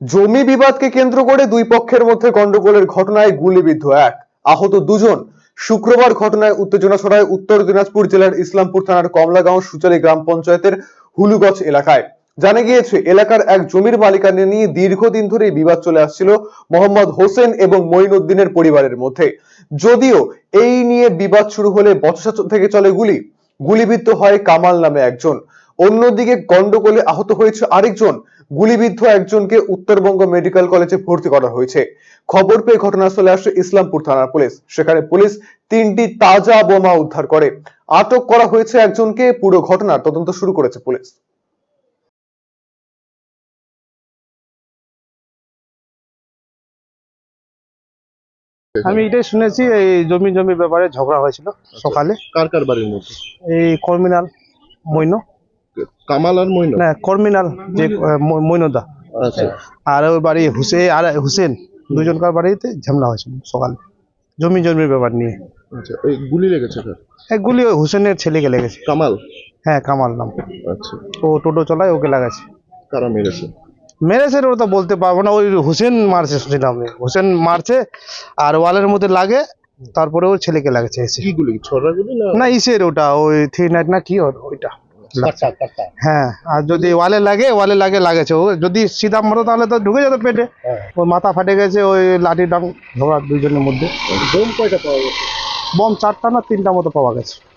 জমি বিবাদকে কেন্দ্র করে দুই পক্ষের মধ্যে গন্ডগোলের ঘটনায় গুলিবিদ্ধ এক। আহত দুজন শুক্রবার ঘটনায় উত্তেজনা ছড়ায় উত্তর দিনাজপুর জেলার ইসলামপুর থানার কমলাগাঁও সুচালি গ্রাম পঞ্চায়েতের হুলুগছ এলাকায়। জানা গিয়েছে, এলাকার এক জমির মালিকানা নিয়ে দীর্ঘদিন ধরে বিবাদ চলে আসছিল মোহাম্মদ হোসেন এবং মঈনুদ্দিনের পরিবারের মধ্যে। যদিও এই নিয়ে বিবাদ শুরু হলে বচসা থেকে চলে গুলি। গুলিবিদ্ধ হয় কামাল নামে একজন। অন্যদিকে গন্ডগোলে আহত হয়েছে আরেকজন। গুলিবিদ্ধ একজনকে উত্তরবঙ্গ মেডিকেল কলেজে ভর্তি করা হয়েছে। খবর পেয়ে ঘটনাস্থলে আসে ইসলামপুর থানার পুলিশ। সেখানে পুলিশ তিনটি তাজা বোমা উদ্ধার করে। আটক করা হয়েছে একজনকে। পুরো ঘটনার তদন্ত শুরু করেছে পুলিশ। আমি এটাই শুনেছি এই জমি জমি ব্যাপারে ঝগড়া হয়েছিল সকালে। কার কার বাড়ির মধ্যে? এই কর্মিনাল মৈন। কামাল আর মইন না কর্মিনাল যে আচ্ছা। আর ওর বাড়ি হুসেন আর হুসেন দুজনকার বাড়িতে ঝামেলা হয়েছিল সকালে। জমি জমির ব্যাপার নিয়ে। আচ্ছা এই গুলি লেগেছে কার একগুলি ওই হুসেনের ছেলেকে লেগেছে। কামাল? হ্যাঁ কামাল নাম। আচ্ছা। ও টোটো চালায় ওকে লাগাছে কারা মেরেছে? মেরেছে ওটা তো বলতে পারব না ওই হুসেন মারছে শুনছিলাম হুসেন মারছে আর ওয়ালের মধ্যে লাগে তারপরে ওর ছেলেকে লাগছে এসে। গুলি গুলি না ইসের ওটা ওই থ্রি নাইট না কি ওর- ওইটা। হ্যাঁ আর যদি ওয়ালে লাগে ওয়ালে লাগে লাগেছে। ও যদি সিধা মতো তাহলে তো ঢুকে যেত পেটে। ওর মাথা ফাটে গেছে ওই লাঠি ডাং দুইজনের মধ্যে। বোম কয়টা পাওয়া গেছে? বম চারটা না তিনটা মতো পাওয়া গেছে।